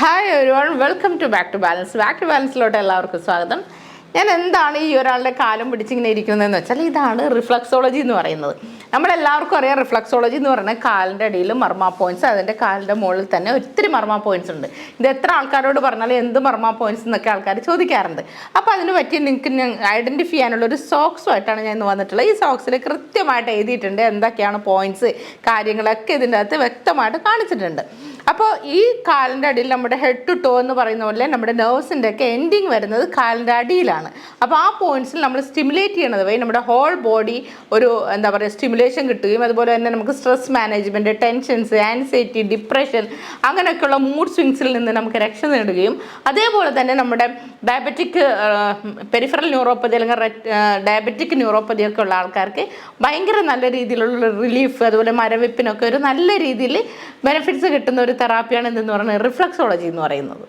Hi ഒരു one welcome to back to balance back to ബാലൻസിലോട്ട് എല്ലാവർക്കും സ്വാഗതം. ഞാൻ എന്താണ് ഈ ഒരാളുടെ കാലം പിടിച്ചിങ്ങനെ ഇരിക്കുന്നതെന്ന് വെച്ചാൽ ഇതാണ് റിഫ്ലക്സോളജി എന്ന് പറയുന്നത്. നമ്മളെല്ലാവർക്കും അറിയാം റിഫ്ലക്സോളജി എന്ന് പറയുന്നത് കാലിന്റെ അടിയിൽ മർമ്മ പോയിന്റ്സ് അതിന്റെ കാലിന്റെ മുകളിൽ തന്നെ ഒത്തിരി മർമ്മ പോയിന്റ്സ് ഉണ്ട്. ഇത് എത്ര ആൾക്കാരോട് പറഞ്ഞാലും എന്ത് മർമ്മ പോയിന്റ്സ് എന്നൊക്കെ ആൾക്കാർ ചോദിക്കാറുണ്ട്. അപ്പോൾ അതിന് പറ്റി നിങ്ങൾക്ക് ഐഡന്റിഫൈ ചെയ്യാനുള്ള ഒരു സോക്സുമായിട്ടാണ് ഞാൻ ഇന്ന് വന്നിട്ടുള്ളത്. ഈ സോക്സിൽ കൃത്യമായിട്ട് എഴുതിയിട്ടുണ്ട് എന്തൊക്കെയാണ് പോയിന്റ്സ് കാര്യങ്ങളൊക്കെ ഇതിന്റെ അകത്ത് വ്യക്തമായിട്ട് കാണിച്ചിട്ടുണ്ട്. അപ്പോൾ ഈ കാലിന്റെ അടിയിൽ നമ്മുടെ ഹെഡ് ടു ടോ എന്ന് പറയുന്ന പോലെ നമ്മുടെ നെർവ്സിന്റെ ഒക്കെ എൻഡിങ് വരുന്നത് കാലിന്റെ അടിയിലാണ്. അപ്പോൾ ആ പോയിന്റ്സിൽ നമ്മൾ സ്റ്റിമുലേറ്റ് ചെയ്യണത് വഴി നമ്മുടെ ഹോൾ ബോഡി ഒരു എന്താ പറയുക സ്റ്റിമുലേഷൻ കിട്ടുകയും അതുപോലെ തന്നെ നമുക്ക് stress management tensions anxiety depression അങ്ങനെയൊക്കെയുള്ള മൂഡ് സ്വിങ്സിൽ നിന്ന് നമുക്ക് രക്ഷ നേടുകയും അതേപോലെ തന്നെ നമ്മുടെ ഡയബറ്റിക് പെരിഫറൽ ന്യൂറോപ്പതി അല്ലെങ്കിൽ ഡയബറ്റിക് ന്യൂറോപ്പതി ഒക്കെ ഉള്ള ആൾക്കാർക്ക് ഭയങ്കര നല്ല രീതിയിലുള്ള റിലീഫ് അതുപോലെ മരവിപ്പിനൊക്കെ ഒരു നല്ല രീതിയിൽ ബെനിഫിറ്റ്സ് കിട്ടുന്ന ഒരു തെറാപ്പിയാണ് എന്തെന്ന് പറയുന്നത് റിഫ്ലക്സോളജി എന്ന് പറയുന്നത്.